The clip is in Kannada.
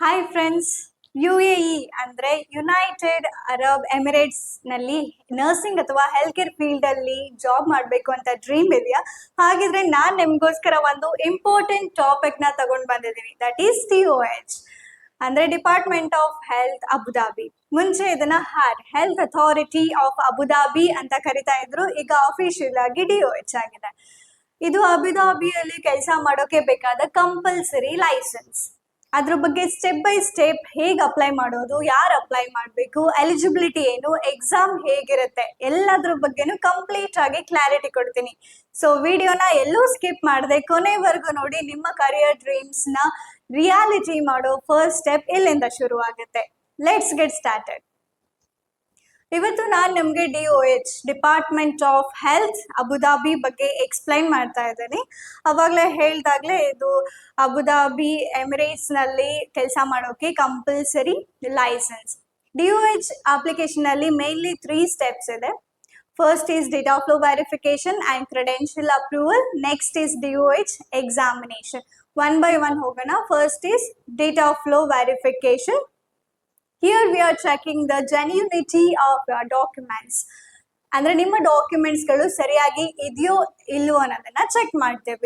Hi friends U A E ಅಂದ್ರೆ ಯುನೈಟೆಡ್ ಅರಬ್ ಎಮಿರೇಟ್ಸ್ನಲ್ಲಿ ನರ್ಸಿಂಗ್ ಅಥವಾ ಹೆಲ್ತ್ ಕೇರ್ ಫೀಲ್ಡ್ ಅಲ್ಲಿ ಜಾಬ್ ಮಾಡಬೇಕು ಅಂತ ಡ್ರೀಮ್ ಇದೆಯಾ? ಹಾಗಿದ್ರೆ ನಾನು ನಿಮಗೋಸ್ಕರ ಒಂದು ಇಂಪಾರ್ಟೆಂಟ್ ಟಾಪಿಕ್ನ ತಗೊಂಡು ಬಂದಿದ್ದೀನಿ that is T O H ಅಂದ್ರೆ department of health Abu Dhabi ಮುಂಚೆ ಇದನ್ನ ಹಾರ್ health authority of Abu Dhabi ಅಂತ ಕರಿತಾ ಇದ್ರು. ಈಗ ಅಫಿಷಿಯಲ್ ಆಗಿ ಡಿ ಒ ಎಚ್ ಆಗಿದೆ. ಇದು ಅಬುದಾಬಿಯಲ್ಲಿ ಕೆಲಸ ಮಾಡೋಕೆ ಬೇಕಾದ ಕಂಪಲ್ಸರಿ ಲೈಸೆನ್ಸ್ ಅದ್ರ ಬಗ್ಗೆ ಸ್ಟೆಪ್ ಬೈ ಸ್ಟೆಪ್ ಹೇಗೆ ಅಪ್ಲೈ ಮಾಡೋದು, ಯಾರು ಅಪ್ಲೈ ಮಾಡಬೇಕು ಎಲಿಜಿಬಿಲಿಟಿ ಏನು ಎಕ್ಸಾಮ್ ಹೇಗಿರುತ್ತೆ, ಎಲ್ಲದ್ರ ಬಗ್ಗೆನೂ ಕಂಪ್ಲೀಟ್ ಆಗಿ ಕ್ಲಾರಿಟಿ ಕೊಡ್ತೀನಿ. ಸೊ ವಿಡಿಯೋನ ಎಲ್ಲೂ ಸ್ಕಿಪ್ ಮಾಡದೆ, ಕೊನೆವರೆಗೂ ನೋಡಿ ನಿಮ್ಮ ಕರಿಯರ್ನ ರಿಯಾಲಿಟಿ ಮಾಡೋ ಫಸ್ಟ್ ಸ್ಟೆಪ್ ಇಲ್ಲಿಂದ ಶುರು ಆಗುತ್ತೆ ಲೆಟ್ಸ್ ಗೆಟ್ ಸ್ಟಾರ್ಟೆಡ್ ಇವತ್ತು ನಾನು ನಿಮಗೆ D O H department of health Abu Dhabi ಬಗ್ಗೆ ಎಕ್ಸ್ಪ್ಲೈನ್ ಮಾಡ್ತಾ ಇದ್ದೀನಿ. ಅವಾಗಲೇ ಹೇಳ್ದಾಗಲೇ ಇದು ಅಬುದಾಬಿ ಎಮಿರೇಟ್ಸ್ನಲ್ಲಿ ಕೆಲಸ ಮಾಡೋಕೆ compulsory license D O H ಅಪ್ಲಿಕೇಶನಲ್ಲಿ ಮೇನ್ಲಿ ತ್ರೀ ಸ್ಟೆಪ್ಸ್ ಇದೆ. First is data flow verification and credential approval next is D O H examination one by one ಹೋಗೋಣ. First is data flow verification here we are checking the genuinity of documents ಅಂದ್ರೆ ನಿಮ್ಮ ಡಾಕ್ಯುಮೆಂಟ್ಸ್ಗಳು ಸರಿಯಾಗಿ ಇದೆಯೋ ಇಲ್ವೋ ಅನ್ನೋದನ್ನ ಚೆಕ್ ಮಾಡ್ತೇವೆ.